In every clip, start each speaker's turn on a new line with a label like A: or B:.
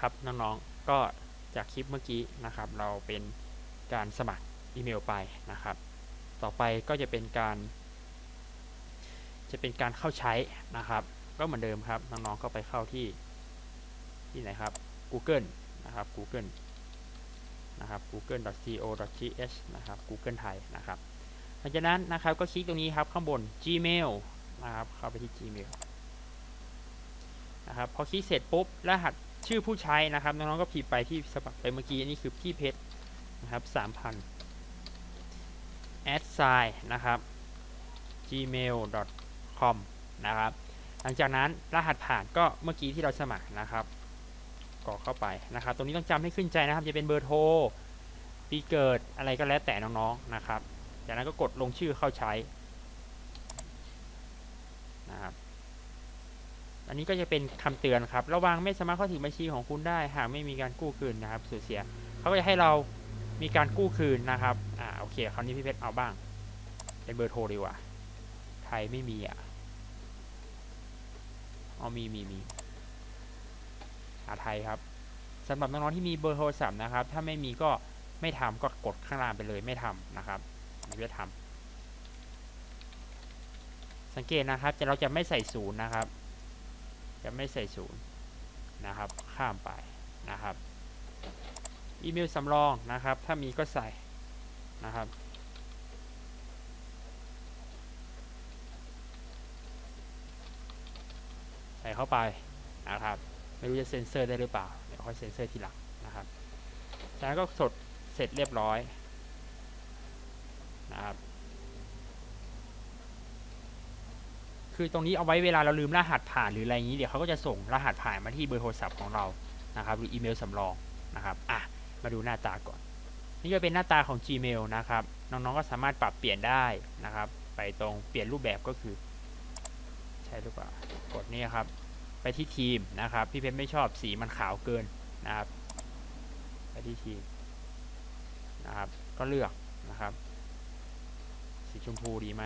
A: ครับน้องๆ ก็จากคลิปเมื่อกี้นะครับ เราเป็นการสมัครอีเมลไปนะครับ ต่อไปก็จะเป็นการ จะเป็นการเข้าใช้นะครับ ก็เหมือนเดิมครับน้องๆก็ไปเข้าที่ที่ไหนครับ Google นะครับ Google นะครับ google.co.th นะครับ Google ไทยนะครับหลังจากนั้นนะครับก็คลิกตรงนี้ครับข้างบน Gmail นะครับเข้าไปที่ Gmail นะครับพอคลิกเสร็จปุ๊บรหัส ชื่อผู้ใช้นะครับน้องๆก็พิมพ์ไปที่สมัครไปเมื่อกี้อันนี้คือพี่เพชรนะครับ3,000 a d s i g n นะครับ gmail.com นะครับ หลังจากนั้นรหัสผ่านก็เมื่อกี้ที่เราสมัครนะครับกรอกเข้าไปนะครับ ตรงนี้ต้องจำให้ขึ้นใจนะครับ จะเป็นเบอร์โทรปีเกิดอะไรก็แล้วแต่น้องๆนะครับ จากนั้นก็กดลงชื่อเข้าใช้นะครับ อันนี้ก็จะเป็นคำเตือนครับ ระวังไม่สามารถเข้าถึงบัญชีของคุณได้ หากไม่มีการกู้คืนนะครับสูญเสีย เขาก็จะให้เรามีการกู้คืนนะครับ อ่า โอเค คราวนี้พี่เพชรเอาบ้าง เป็นเบอร์โทรดีกว่า ไทยไม่มีอะเอ๋อมีมีมีหาไทยครับสำหรับน้องๆที่มีเบอร์โทรศัพท์นะครับ ถ้าไม่มีก็ไม่ทำก็กดข้างล่างไปเลยไม่ทำนะครับไม่ได้ทำสังเกตนะครับจะเราจะไม่ใส่ศูนย์นะครับ จะไม่ใส่ศูนย์นะครับ ข้ามไปนะครับ อีเมลสำรองนะครับ ถ้ามีก็ใส่นะครับใส่เข้าไปนะครับไม่รู้จะเซ็นเซอร์ได้หรือเปล่าเดี๋ยวค่อยเซ็นเซอร์ทีหลังนะครับจากนั้นก็สดเสร็จเรียบร้อยนะครับ คือตรงนี้เอาไว้เวลาเราลืมรหัสผ่านหรืออะไรอย่างนี้เดี๋ยวเขาก็จะส่งรหัสผ่านมาที่เบอร์โทรศัพท์ของเรานะครับหรืออีเมลสำรองนะครับอะมาดูหน้าตาก่อน นี่ก็เป็นหน้าตาของ Gmail นะครับน้องๆก็สามารถปรับเปลี่ยนได้นะครับ ไปตรงเปลี่ยนรูปแบบก็คือ ใช่หรือเปล่ากดนี่ครับ ไปที่ทีมนะครับ พี่เพชรไม่ชอบสีมันขาวเกินนะครับ ไปที่ทีมนะครับ ก็เลือกนะครับ สีชมพูดีไหม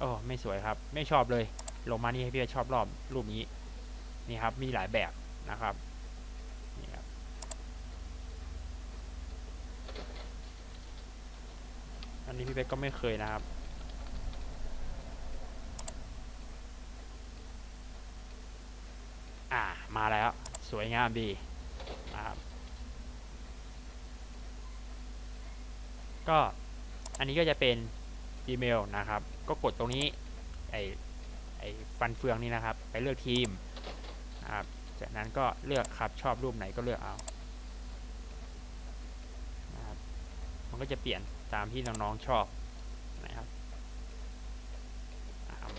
A: โอ้ไม่สวยครับ ไม่ชอบเลย ลงมานี่ให้พี่เพชรชอบรอบรูปนี้ นี่ครับ มีหลายแบบนะครับนี่ครับ อันนี้พี่เพชรก็ไม่เคยนะครับอ่ามาแล้ว สวยงามดีนะครับก็อันนี้ก็จะเป็น Gmail นะครับก็กดตรงนี้ไอไอฟันเฟืองนี่นะครับ ไปเลือกทีมนะครับจากนั้นก็เลือกครับชอบรูปไหนก็เลือกเอานะครับมันก็จะเปลี่ยนตามที่น้องๆชอบนะครับ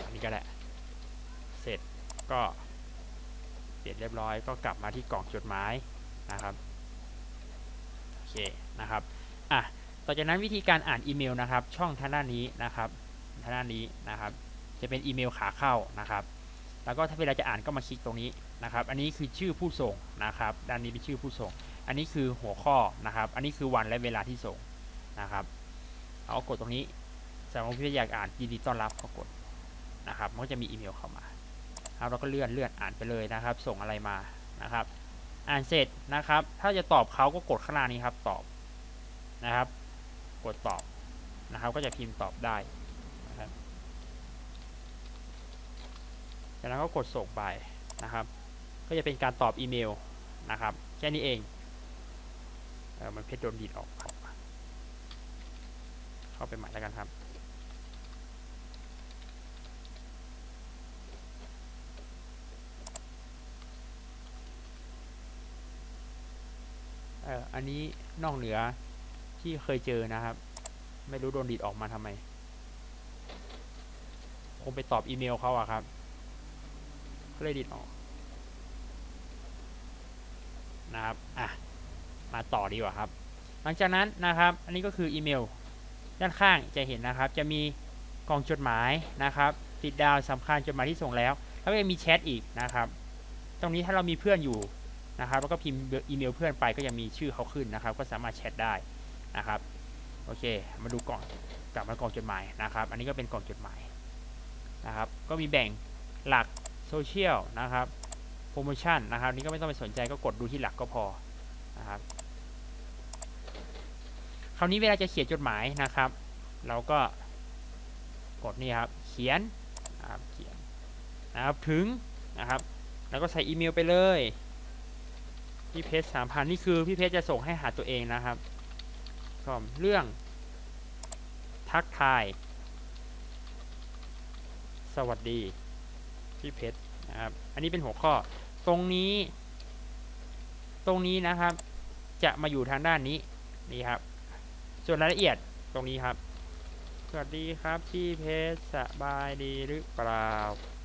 A: อันนี้ก็แหละเสร็จก็เสร็จเรียบร้อยก็กลับมาที่กล่องจดหมายนะครับโอเคนะครับอะต่อจากนั้นวิธีการอ่านอีเมลนะครับ ช่องทางด้านนี้นะครับ ทางด้านนี้นะครับ จะเป็นอีเมลขาเข้านะครับ แล้วก็ถ้าเวลาจะอ่านก็มาคลิกตรงนี้นะครับ อันนี้คือชื่อผู้ส่งนะครับ ด้านนี้เป็นชื่อผู้ส่ง อันนี้คือหัวข้อนะครับ อันนี้คือวันและเวลาที่ส่งนะครับ เอากดตรงนี้สำหรับพี่อยากอ่านยินดีต้อนรับก็กดนะครับ มันก็จะมีอีเมลเข้ามาครับเราก็เลื่อนเลื่อนอ่านไปเลยนะครับ ส่งอะไรมานะครับ อ่านเสร็จนะครับ ถ้าจะตอบเขาก็กดข้างล่างนี้ครับ ตอบนะครับ กดตอบนะครับ ก็จะพิมพ์ตอบได้ นะครับจากนั้นก็กดส่งไปนะครับ ก็จะเป็นการตอบอีเมลนะครับ แค่นี้เองเออมันเพชรโดนดีดออก เข้าไปใหม่แล้วกันครับเอออันนี้นอกเหนือที่เคยเจอนะครับ ไม่รู้โดนดีดออกมาทำไม คงไปตอบอีเมลเขาอะครับก็เลยดีดออกนะครับอะมาต่อดีกว่าครับ หลังจากนั้นนะครับ อันนี้ก็คืออีเมล ด้านข้างจะเห็นนะครับ จะมีกล่องจดหมายนะครับ ติดดาวสำคัญจดหมายที่ส่งแล้ว แล้วก็ยังมีแชทอีกนะครับ ตรงนี้ถ้าเรามีเพื่อนอยู่นะครับ แล้วก็พิมพ์อีเมลเพื่อนไปก็ยังมีชื่อเขาขึ้นนะครับ ก็สามารถแชทได้นะครับ โอเค มาดูก่อนกลับมากล่องจดหมายนะครับ อันนี้ก็เป็นกล่องจดหมาย นะครับ ก็มีแบ่งหลักโซเชียลนะครับโปรโมชั่นนะครับนี่ก็ไม่ต้องไปสนใจก็กดดูที่หลักก็พอนะครับคราวนี้เวลาจะเขียนจดหมายนะครับ เราก็กดนี่ครับ เขียนนะครับเขียนนะครับถึงนะครับ แล้วก็ใส่อีเมลไปเลยพี่เพจสามพันนี่คือพี่เพจจะส่งให้หาตัวเองนะครับก็เรื่องทักทาย สวัสดีพี่เพชรนะครับ อันนี้เป็นหัวข้อ ตรงนี้ ตรงนี้นะครับ จะมาอยู่ทางด้านนี้นี่ครับ ส่วนรายละเอียดตรงนี้ครับ สวัสดีครับพี่เพชรสบายดีหรือเปล่า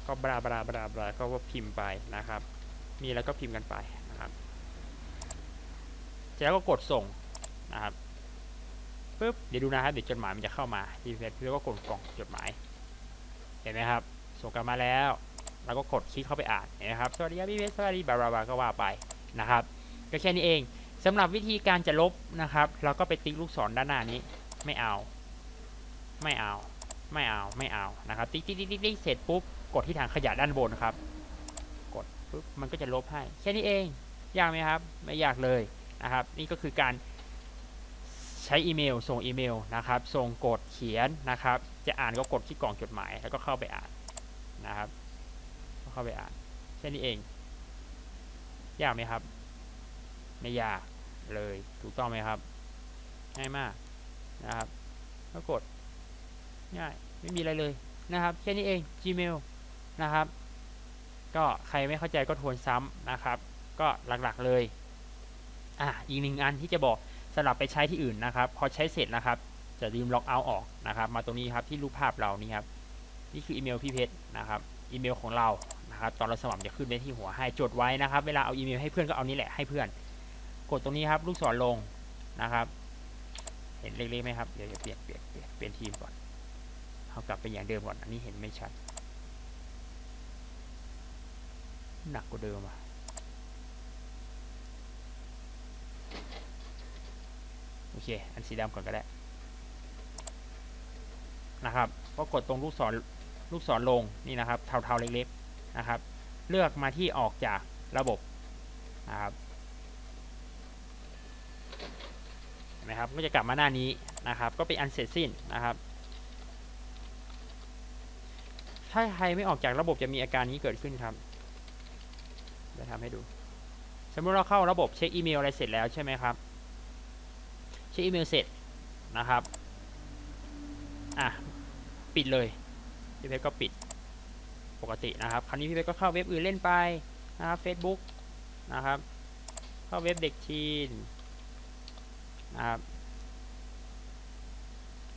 A: ก็บลาบลาบลาบลาก็ว่าพิมพ์ไปนะครับ มีแล้วก็พิมพ์กันไปนะครับเสร็จแล้วก็กดส่งนะครับปุ๊บเดี๋ยวดูนะครับเดี๋ยวจดหมายมันจะเข้ามาที่เพจแล้วก็กดกล่องจดหมาย ห็นไหมครับ ส่งกลันมาแล้วเราก็กดคลิกเข้าไปอ่านนไหมครับ สวัสดีครับพี่เพชรสวัสดีบาบลาบาก็ว่าไปนะครับ ก็แค่นี้เองสำหรับวิธีการจะลบนะครับ เราก็ไปติ๊กลูกศรด้านหน้านี้ ไม่เอา ไม่เอา ไม่เอา ไม่เอา นะครับติ๊กติ๊กติ๊กติ๊กติ๊กเสร็จปุ๊บ กดที่ถังขยะด้านบนครับ กดปุ๊บ มันก็จะลบให้ แค่นี้เอง ยากไหมครับ ไม่ยากเลยนะครับ นี่ก็คือการใช้อีเมล ส่งอีเมลนะครับ ส่งกดเขียนนะครับ จะอ่านก็กดที่กล่องจดหมาย แล้วก็เข้าไปอ่านนะครับก็เข้าไปอ่านแค่นี้เอง ยากไหมครับ ไม่ยากเลยถูกต้องไหมครับ ง่ายมากนะครับก็กดง่ายไม่มีอะไรเลยนะครับแค่นี้เอง Gmail นะครับ ก็ใครไม่เข้าใจก็ทวนซ้ำนะครับ ก็หลักๆเลยอะอีกหนึ่งอันที่จะบอกสลับไปใช้ที่อื่นนะครับ พอใช้เสร็จนะครับ จะลืมล็อกเอาออกนะครับ มาตรงนี้ครับที่รูปภาพเรานี่ครับ นี่คืออีเมลพี่เพชรนะครับ อีเมลของเรานะครับ ตอนเราสมัครจะขึ้นไว้ที่หัวให้จดไว้นะครับ เวลาเอาอีเมลให้เพื่อนก็เอานี่แหละให้เพื่อน กดตรงนี้ครับ ลูกศรลงนะครับ เห็นเล็กๆไหมครับ เดี๋ยวจะเปลี่ยนเปลี่ยนเปลี่ยนเปลี่ยนทีมก่อนเอากลับไปอย่างเดิมก่อน อันนี้เห็นไม่ชัด หนักกว่าเดิมอะโอเค อันสีดำก่อนก็ได้ นะครับก็กดตรงลูกศรลูกศรลงนี่นะครับเทาๆเล็กๆนะครับ เลือกมาที่ออกจากระบบนะครับนะครับก็จะกลับมาหน้านี้นะครับ ก็เป็นอันเสร็จสิ้นนะครับ ถ้าใครไม่ออกจากระบบจะมีอาการนี้เกิดขึ้นครับจะทำให้ดู สมมติเราเข้าระบบเช็คอีเมลอะไรเสร็จแล้วใช่ไหมครับ เช็คอีเมลเสร็จนะครับอะ ปิดเลยพี่เพชรก็ปิดปกตินะครับ คราวนี้พี่เพชรก็เข้าเว็บอื่นเล่นไปนะครับ Facebook นะครับ เข้าเว็บเด็กทีนนะครับ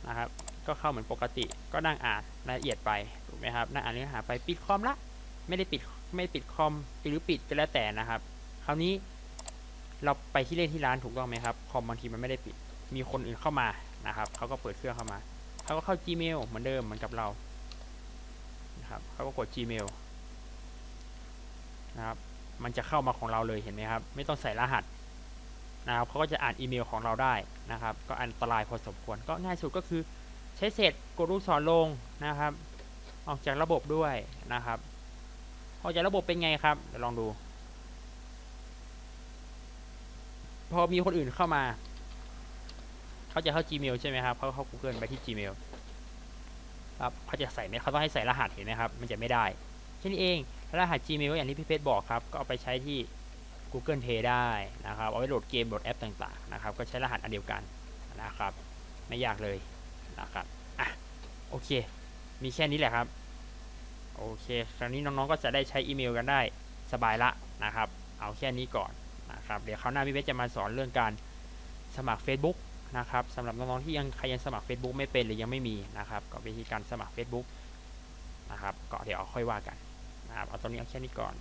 A: นะครับ ก็เข้าเหมือนปกติก็นั่งอ่านรายละเอียดไปถูกไหมครับนั่งอ่านเนื้อหาไปปิดคอมละไม่ได้ปิดไม่ปิดคอมหรือปิดก็แล้วแต่นะครับ คราวนี้เราไปที่เล่นที่ร้านถูกต้องไหมครับคอมบางทีมันไม่ได้ปิดมีคนอื่นเข้ามานะครับเขาก็เปิดเครื่องเข้ามา เขาก็เข้า Gmail เหมือนเดิมเหมือนกับเรานะครับเขาก็กด Gmail นะครับ มันจะเข้ามาของเราเลยเห็นไหมครับ ไม่ต้องใส่รหัสนะครับเขาก็จะอ่านอีเมลของเราได้นะครับ ก็อันตรายพอสมควรก็ง่ายสุดก็คือใช้เสร็จกดลูกศรลงนะครับ ออกจากระบบด้วยนะครับออกจากระบบเป็นไงครับเดี๋ยวลองดู พอมีคนอื่นเข้ามา เขาจะเข้า Gmail ใช่ไหมครับเขาเข้า Google ไปที่ Gmail ครับเขาจะใส่ไหมเขาต้องให้ใส่รหัสเห็นไหมครับ มันจะไม่ได้แค่นี้เองรหัส Gmail อย่างที่พี่เพชรบอกครับก็เอาไปใช้ที่ Google Play ได้นะครับเอาไว้โหลดเกมโหลดแอปต่างๆนะครับก็ใช้รหัสอันเดียวกันนะครับไม่ยากเลยนะครับอะโอเค มีแค่นี้แหละครับโอเคคราวนี้น้องๆก็จะได้ใช้อีเมลกันได้สบายละนะครับ เอาแค่นี้ก่อนนะครับเดี๋ยวคราวหน้าพี่เพชรจะมาสอนเรื่องการสมัคร Facebook นะครับสำหรับน้องๆที่ยังใครยังสมัคร Facebook ไม่เป็นหรือยังไม่มีนะครับก็วิธีการสมัคร Facebook นะครับก็เดี๋ยวค่อยว่ากันนะครับเอาตรงนี้เอาแค่นี้ก่อน